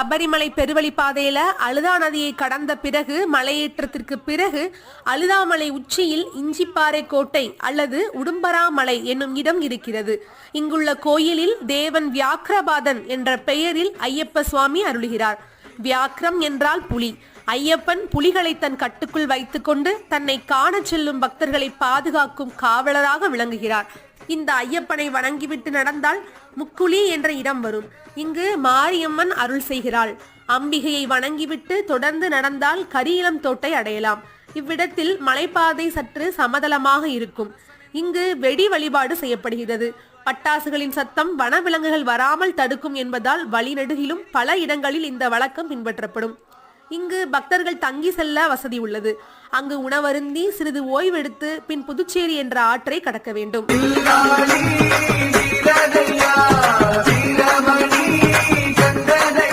சபரிமலை பெருவழி பாதையில அழுதா நதியை கடந்த பிறகு மலையேற்றத்திற்கு பிறகு அழுதாமலை உச்சியில் இஞ்சிப்பாறை கோட்டை அல்லது உடும்பராமலை என்னும் இடம் இருக்கிறது. இங்குள்ள கோயிலில் தேவன் வியாக்கிரபாதன் என்ற பெயரில் ஐயப்ப சுவாமி அருளுகிறார். வியாக்கிரம் என்றால் புலி. ஐயப்பன் புலிகளை தன் கட்டுக்குள் வைத்துக்கொண்டு தன்னை காண செல்லும் பக்தர்களை பாதுகாக்கும் காவலராக விளங்குகிறார். இந்த ஐயப்பனை வணங்கிவிட்டு நடந்தால் முக்குழி என்ற இடம் வரும். இங்கு மாரியம்மன் அருள் செய்கிறாள். அம்பிகையை வணங்கிவிட்டு தொடர்ந்து நடந்தால் கரியலம் தோட்டை அடையலாம். இவ்விடத்தில் மலைப்பாதை சற்று சமதளமாக இருக்கும். இங்கு வெடி வழிபாடு செய்யப்படுகிறது. பட்டாசுகளின் சத்தம் வனவிலங்குகள் வராமல் தடுக்கும் என்பதால் வழிநெடுகிலும் பல இடங்களில் இந்த வழக்கம் பின்பற்றப்படும். இங்கு பக்தர்கள் தங்கி செல்ல வசதி உள்ளது. அங்கு உணவருந்தி சிறிது ஓய்வெடுத்து பின் புதுச்சேரி என்ற ஆற்றை கடக்க வேண்டும்.